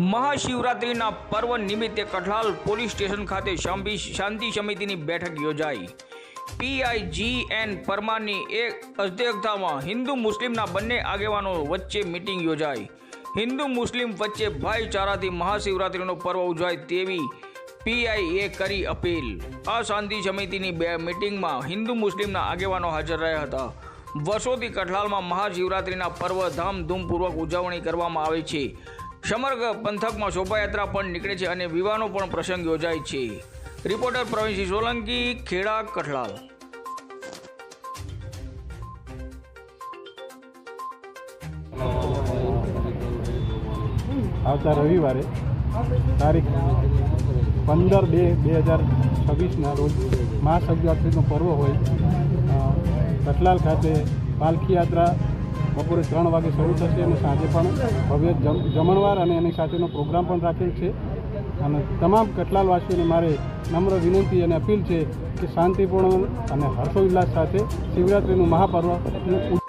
મહાશિવરાત્રિના પર્વ નિમિત્તે Kathlal police station ખાતે શાંતિ સમિતિની બેઠક યોજાઈ. પીઆઈજી એન પરમારની એક અધ્યક્ષતામાં હિન્દુ મુસ્લિમના બંને આગેવાનો વચ્ચે મિટિંગ યોજાઈ. હિન્દુ મુસ્લિમ વચ્ચે ભાઈચારાથી મહાશિવરાત્રિનો પર્વ ઉજવાય તેવી પીઆઈએ કરી અપીલ. આ શાંતિ સમિતિની બે મિટિંગમાં હિન્દુ મુસ્લિમના આગેવાનો હાજર રહ્યા હતા. વર્ષોથી કઠલાલમાં મહાશિવરાત્રિના પર્વ ધામધૂમપૂર્વક ઉજવણી કરવામાં આવે છે. સમગ્ર પંથકમાં શોભાયાત્રા પણ નીકળે છે અને વિવાહનો પણ પ્રસંગ યોજાય છે. રિપોર્ટર પ્રવીણસિંહ સોલંકી, ખેડા, કઠલાલ. આવતા રવિવારે તારીખ પંદર બે બે હજાર છવ્વીસના રોજ મહાશિવરાત્રિનો પર્વ હોય કઠલાલ ખાતે પાલખી યાત્રા બપોરે ત્રણ વાગે શરૂ થશે અને સાંજે પણ ભવ્ય જમણવાર અને એની સાથેનો પ્રોગ્રામ પણ રાખેલ છે. અને તમામ કટલાલવાસીઓને મારે નમ્ર વિનંતી અને અપીલ છે કે શાંતિપૂર્ણ અને હર્ષોલ્લાસ સાથે શિવરાત્રિનું મહાપર્વનું